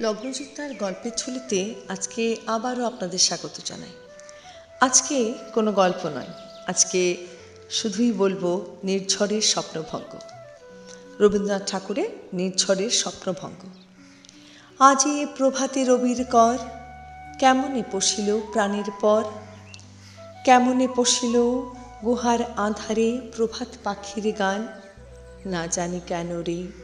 লগ্নযুক্তার গল্পের ঝুলিতে আজকে আবারও আপনাদের স্বাগত জানাই। আজকে কোনো গল্প নয়, আজকে শুধুই বলব নির্ঝরের স্বপ্নভঙ্গ। রবীন্দ্রনাথ ঠাকুরের নির্ঝরের স্বপ্নভঙ্গ। আজি প্রভাতে রবির কর, কেমনে পশিল প্রাণের পর? কেমনে পশিল গুহার আঁধারে প্রভাত পাখির গান? না জানি কেন রে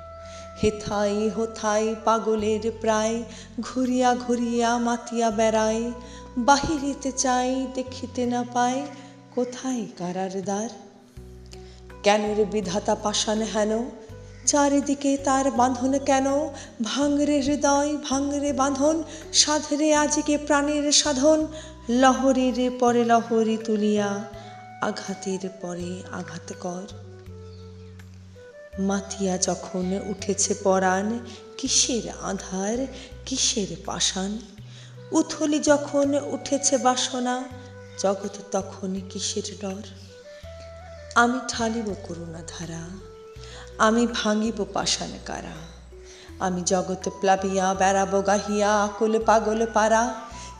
হেথাই হোথাই পাগলের প্রায়, ঘুরিয়া ঘুরিয়া মাতিয়া বেড়ায় বাহিরিতে চাই, দেখিতে না পায় কোথায় কারার দ্বার? কেন রে বিধাতা পাষাণ হেন? চারিদিকে তার বাঁধন কেন? ভাঙরে হৃদয়, ভাঙরে বাঁধন, সাধরে আজিকে প্রাণের সাধন, লহরীর পরে লহরী তুলিয়া, আঘাতের পরে আঘাত কর মাতিয়া যখন উঠেছে পরাণ, কিসের আধার, কিসের পাষাণ? উথলি যখন উঠেছে বাসনা, জগৎ তখন কিসের ডর? আমি ঠালিব করুণা ধারা আমি ভাঙিব পাষাণ কারা? আমি জগৎ প্লাবিয়া, বেড়াবো গাহিয়া, আকুল পাগল পারা,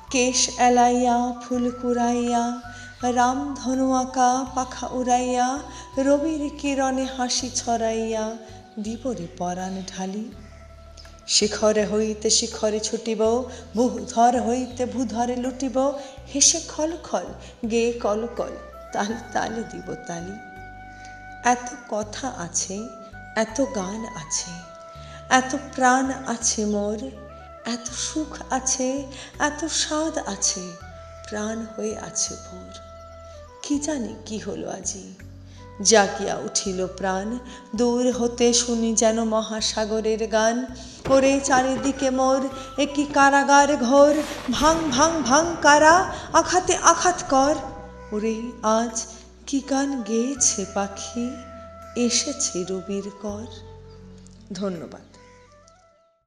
কেশ এলাইয়া, ফুল কুড়াইয়া রাম ধনু আঁকা পাখা উড়াইয়া, রবির কিরণে হাসি ছড়াইয়া দিবরে পরাণ ঢালি। শিখরে হইতে শিখরে ছুটিব ভূধর হইতে ভূধরে লুটিব, হেসে খল খল, গে কল কল, তাল তালে দিব তালি। এত কথা আছে, এত গান আছে, এত প্রাণ আছে মোর, এত সুখ আছে, এত স্বাদ আছে, প্রাণ হয়ে আছে ভোর। কি জানি কি হলো আজি? জাগিয়া উঠিল প্রাণ, দূর হতে শুনি যেন মহাসাগরের গান। ওরে চারিদিকে মোর একই কারাগার ঘোর, ভাং ভাং ভাং কারা, আঘাতে আঘাত কর। ওরে আজ কি গান গেয়েছে পাখি? এসেছে রবির কর। ধন্যবাদ।